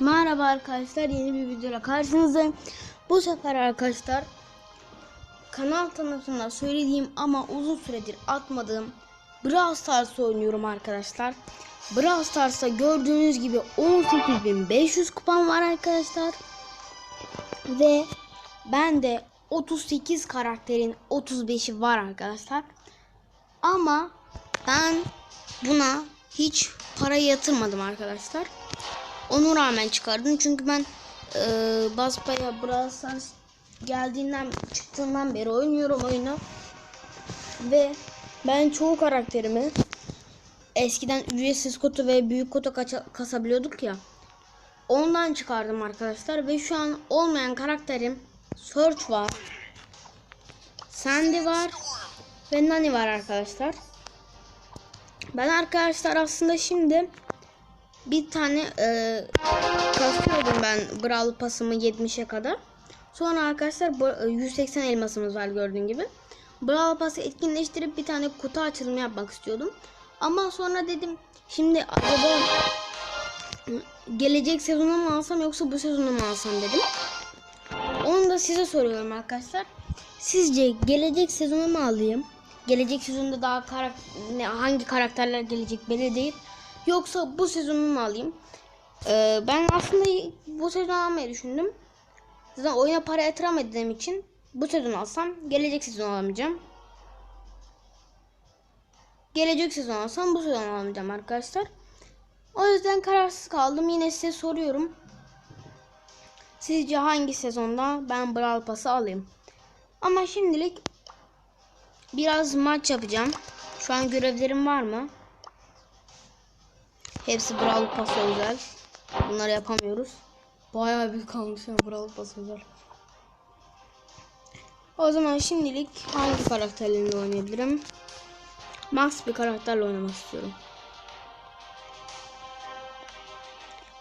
Merhaba arkadaşlar yeni bir videoyla karşınızdayım. Bu sefer arkadaşlar kanal tanıtımında söylediğim ama uzun süredir atmadığım Brawl Stars oynuyorum arkadaşlar. Brawl Stars'ta gördüğünüz gibi 18.500 kupam var arkadaşlar. Ve ben de 38 karakterin 35'i var arkadaşlar. Ama ben buna hiç para yatırmadım arkadaşlar. Onu rağmen çıkardım. Çünkü ben e, Basbaya Brawl Stars geldiğinden çıktığından beri oynuyorum oyunu. Ve ben çoğu karakterimi eskiden ücretsiz kutu ve büyük kutu kasabiliyorduk ya ondan çıkardım arkadaşlar. Ve şu an olmayan karakterim Search var Sandy var ve Nani var arkadaşlar. Ben arkadaşlar aslında şimdi bir tane e, kasıyordum ben Brawl pasımı 70'e kadar. Sonra arkadaşlar bu- e, 180 elmasımız var gördüğün gibi. Brawl pası etkinleştirip bir tane kutu açılımı yapmak istiyordum. Ama sonra dedim şimdi acaba gelecek sezonu mu alsam yoksa bu sezonu mu alsam dedim. Onu da size soruyorum arkadaşlar. Sizce gelecek sezonu mu alayım? Gelecek sezonda daha karak hangi karakterler gelecek belli değil. Yoksa bu sezonu mu alayım? Ee, ben aslında bu sezon almayı düşündüm. Zaten oyuna para yatıramadığım için bu sezon alsam gelecek sezon alamayacağım. Gelecek sezon alsam bu sezon alamayacağım arkadaşlar. O yüzden kararsız kaldım. Yine size soruyorum. Sizce hangi sezonda ben Brawl Pass'ı alayım? Ama şimdilik biraz maç yapacağım. Şu an görevlerim var mı? Hepsi Brawl Pass özel. Bunları yapamıyoruz. Bayağı büyük kalmış ya Brawl Pass özel. O zaman şimdilik hangi karakterlerimle oynayabilirim? Max bir karakterle oynamak istiyorum.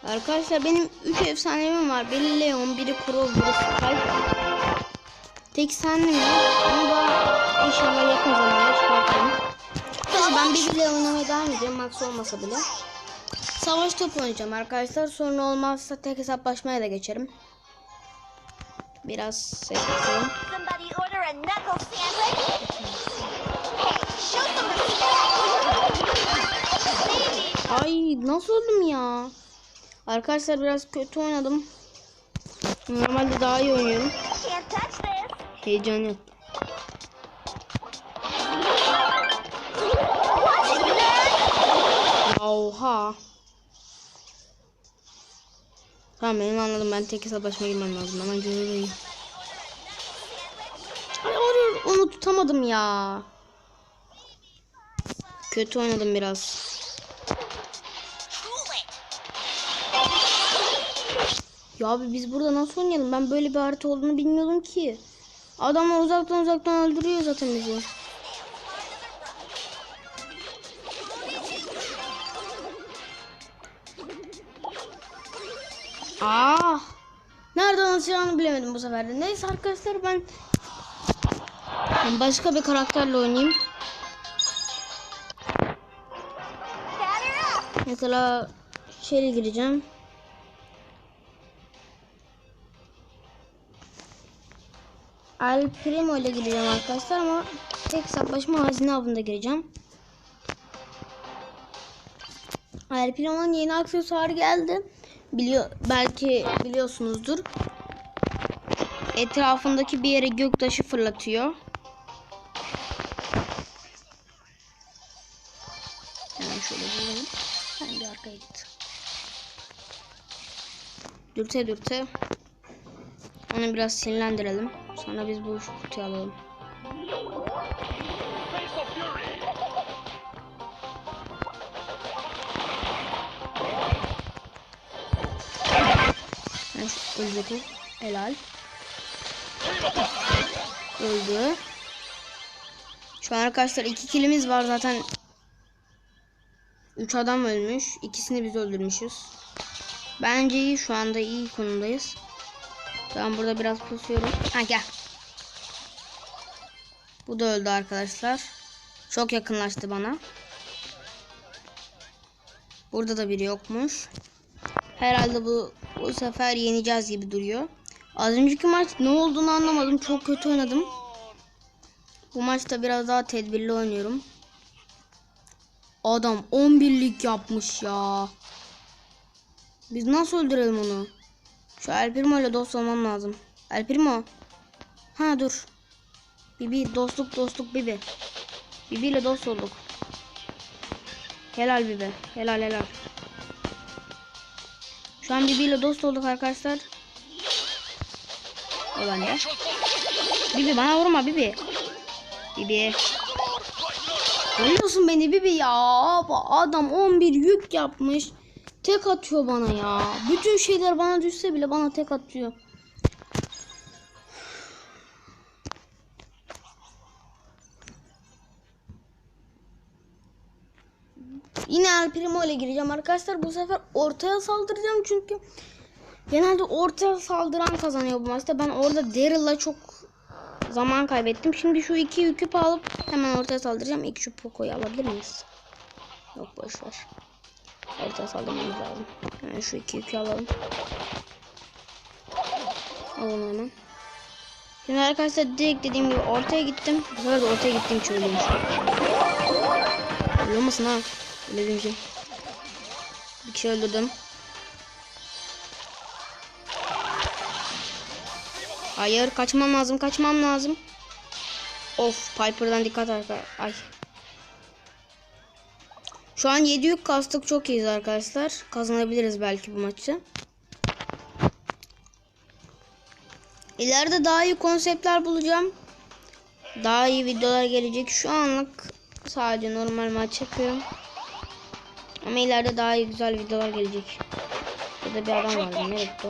Arkadaşlar benim 3 efsanevim var. Biri Leon, biri Crow, biri Spike. Tek sendim yok. Onu da inşallah yakın zamanda çıkartırım. Neyse ben biriyle oynamaya devam edeceğim. Max olmasa bile. Savaş topu oynayacağım arkadaşlar. Sonra olmazsa tek hesaplaşmaya da geçerim. Biraz ses respect! Ay nasıl öldüm ya? Arkadaşlar biraz kötü oynadım. Normalde daha iyi oynuyorum. Heyecan yok. Oha. Tamam benim anladım. Ben tek hesaplaşmaya girmem lazım. Hemen görürüm. Ay arıyor. Onu tutamadım ya. Kötü oynadım biraz. Ya abi biz burada nasıl oynayalım? Ben böyle bir harita olduğunu bilmiyordum ki. Adamlar uzaktan uzaktan öldürüyor zaten bizi. Ah! Nereden atacağını bilemedim bu sefer de. Neyse arkadaşlar ben başka bir karakterle oynayayım. Mesela şeye gireceğim. El Primo ile gireceğim arkadaşlar ama tek hesaplaşma hazine avında gireceğim. El Primo'nun yeni aksesuarı geldi. Biliyor, belki biliyorsunuzdur. Etrafındaki bir yere göktaşı fırlatıyor. Hemen şöyle bulalım. Sen bir arkaya git. Dürte dürte. Onu biraz sinirlendirelim. Sonra biz bu kutuyu alalım. Öldürdüm. Helal. Öldü. Şu an arkadaşlar iki kilimiz var zaten. Üç adam ölmüş. İkisini biz öldürmüşüz. Bence iyi. Şu anda iyi konumdayız. Ben burada biraz pusuyorum. Ha gel. Bu da öldü arkadaşlar. Çok yakınlaştı bana. Burada da biri yokmuş. Herhalde bu bu sefer yeneceğiz gibi duruyor. Az önceki maç ne olduğunu anlamadım. Çok kötü oynadım. Bu maçta biraz daha tedbirli oynuyorum. Adam 11'lik yapmış ya. Biz nasıl öldürelim onu? Şu El Primo ile dost olmam lazım. El Primo. Ha dur. Bibi dostluk dostluk Bibi. Bibi ile dost olduk. Helal Bibi. Helal helal. Şu an Bibi ile dost olduk arkadaşlar. O bende. Bibi bana vurma Bibi. Bibi. Görüyorsun beni Bibi ya. Adam 11 yük yapmış. Tek atıyor bana ya. Bütün şeyler bana düşse bile bana tek atıyor. El Primo ile gireceğim arkadaşlar. Bu sefer ortaya saldıracağım çünkü genelde ortaya saldıran kazanıyor bu maçta. Ben orada Daryl'la çok zaman kaybettim. Şimdi şu iki yükü alıp hemen ortaya saldıracağım. İlk şu Poco'yu alabilir miyiz? Yok boş ver. Ortaya saldırmamız lazım. Hemen şu iki yükü alalım. Alalım hemen. Şimdi arkadaşlar direkt dediğim gibi ortaya gittim. Bu sefer de ortaya gittiğim için ölüyormuş. Ölüyor musun ha? Şey. Bir kişi öldürdüm. Hayır kaçmam lazım kaçmam lazım. Of Piper'dan dikkat arkadaşlar. Ay. Şu an 7 yük kastık çok iyiyiz arkadaşlar. Kazanabiliriz belki bu maçı. İleride daha iyi konseptler bulacağım. Daha iyi videolar gelecek. Şu anlık sadece normal maç yapıyorum. Ama ileride daha iyi güzel videolar gelecek. Burada bir adam vardı. Nereye gitti?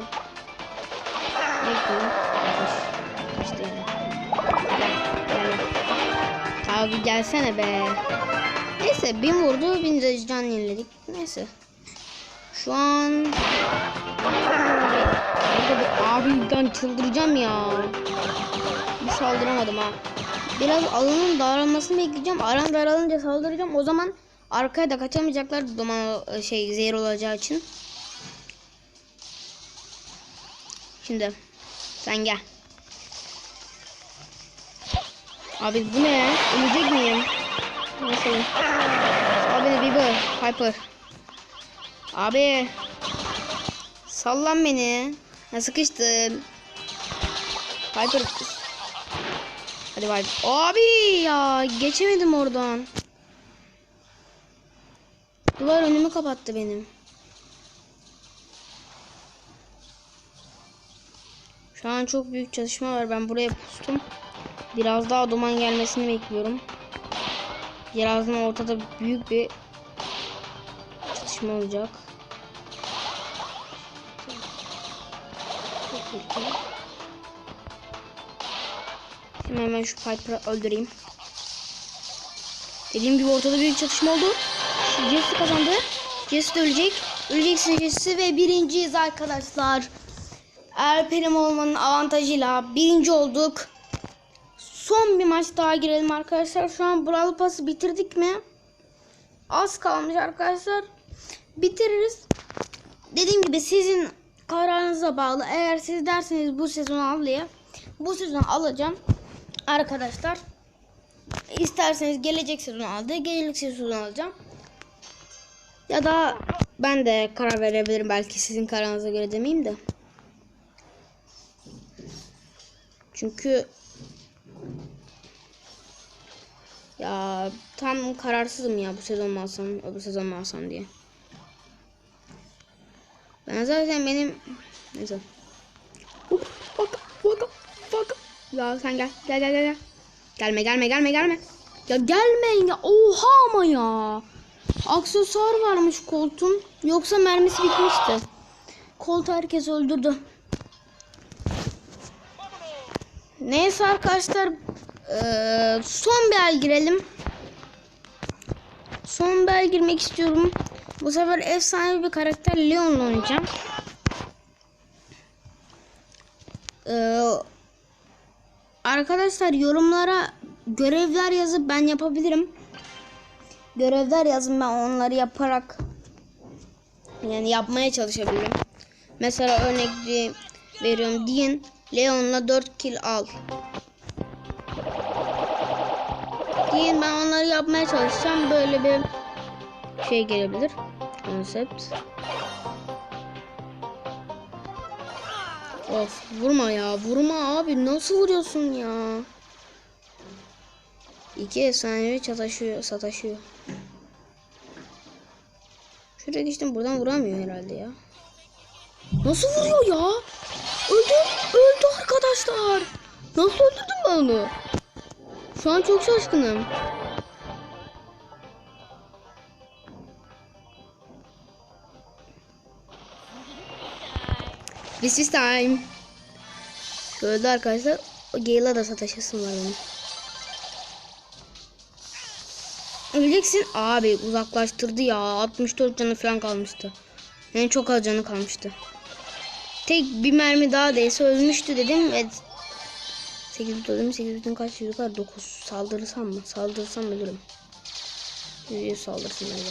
Nereye gitti? yani. Abi gelsene be. Neyse bin vurdu bin de can yeniledik. Neyse. Şu an Burada bir abi ben çıldıracağım ya. Bir saldıramadım ha. Biraz alanın daralmasını bekleyeceğim. Alan daralınca saldıracağım. O zaman arkaya da kaçamayacaklar duman şey zehir olacağı için. Şimdi sen gel. Abi bu ne? Ölecek miyim? Nasıl? Abi Bibi, Piper. Abi. Sallan beni. Ya sıkıştın. Piper. Hadi Piper. Abi ya geçemedim oradan. Duvar önümü kapattı benim. Şu an çok büyük çalışma var. Ben buraya pustum. Biraz daha duman gelmesini bekliyorum. Birazdan ortada büyük bir çatışma olacak. Hemen şu Piper'ı öldüreyim. Dediğim gibi ortada büyük çatışma oldu. Jesse kazandı. Jesse de ölecek. Öleceksin Jesse ve birinciyiz arkadaşlar. Erperim olmanın avantajıyla birinci olduk. Son bir maç daha girelim arkadaşlar. Şu an Brawl Pass'ı bitirdik mi? Az kalmış arkadaşlar. Bitiririz. Dediğim gibi sizin kararınıza bağlı. Eğer siz derseniz bu sezon al diye bu sezon alacağım. Arkadaşlar isterseniz gelecek sezon al diye gelecek sezon alacağım. Ya da ben de karar verebilirim. Belki sizin kararınıza göre demeyeyim de. Çünkü ya tam kararsızım ya bu sezon mu alsam öbür sezon mu alsam diye. Ben zaten benim neyse. Bak bak bak. Ya sen gel gel gel. gel. Gelme gelme gelme gelme. Ya gelmeyin ya. Oha ama ya. Aksesuar varmış koltuğun. Yoksa mermisi bitmişti. Koltuğu herkes öldürdü. Neyse arkadaşlar. eee, son bir el girelim. Son bir el girmek istiyorum. Bu sefer efsane bir karakter Leon'la oynayacağım. Eee, arkadaşlar yorumlara görevler yazıp ben yapabilirim. Görevler yazın ben onları yaparak Yani yapmaya çalışabilirim. Mesela örnek veriyorum. Diyin Leon'la 4 kill al. Diyin ben onları yapmaya çalışacağım. Böyle bir şey gelebilir. Konsept. Of vurma ya vurma abi nasıl vuruyorsun ya? İki efsanevi çataşıyor sataşıyor. Şuraya geçtim buradan vuramıyor herhalde ya. Nasıl vuruyor ya? Öldü öldü arkadaşlar. Nasıl öldürdüm ben onu? Şu an çok şaşkınım. This is time. Öldü arkadaşlar. O Gale'a da sataşasım var benim. Öleceksin. Abi uzaklaştırdı ya. 64 canı falan kalmıştı. Yani çok az canı kalmıştı. Tek bir mermi daha değse ölmüştü dedim. Evet. 8 bit öldüm. 8 bitin kaç yukarı? 9. Saldırırsam mı? Saldırırsam ölürüm. Yüz saldırsın öyle.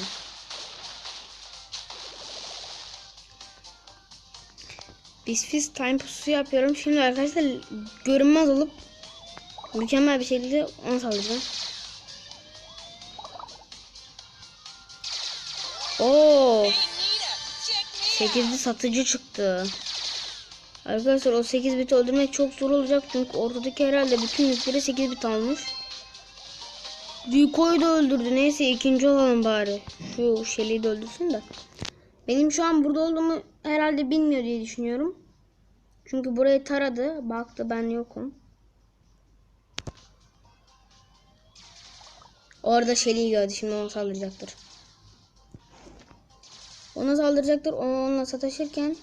Bisfis time pususu yapıyorum. Şimdi arkadaşlar görünmez olup mükemmel bir şekilde onu saldıracağım. Oo, 8'li satıcı çıktı. Arkadaşlar o 8 biti öldürmek çok zor olacak çünkü ortadaki herhalde bütün yükleri 8 bit almış. Duko'yu da öldürdü. Neyse ikinci olalım bari. Şu Shelly'i de öldürsün de. Benim şu an burada olduğumu herhalde bilmiyor diye düşünüyorum. Çünkü burayı taradı. Baktı ben yokum. Orada Shelly'i gördü. Şimdi ona saldıracaktır. Ona saldıracaktır. Onunla sataşırken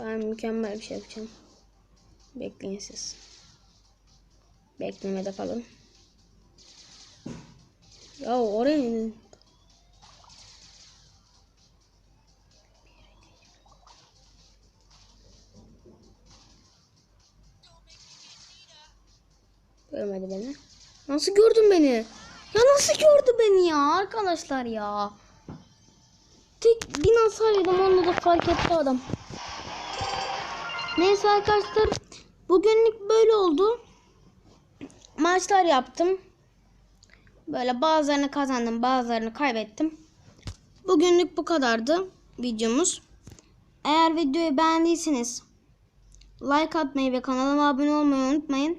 ben mükemmel bir şey yapacağım. Bekleyin siz. Beklemede kalın. Ya oraya Görmedi beni. Nasıl gördün beni? Ya nasıl gördü beni ya arkadaşlar ya? Tek bin hasar yedim onu da fark etti adam. Neyse arkadaşlar bugünlük böyle oldu. Maçlar yaptım. Böyle bazılarını kazandım bazılarını kaybettim. Bugünlük bu kadardı videomuz. Eğer videoyu beğendiyseniz like atmayı ve kanalıma abone olmayı unutmayın.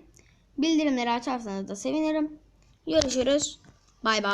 Bildirimleri açarsanız da sevinirim. Görüşürüz. Bay bay.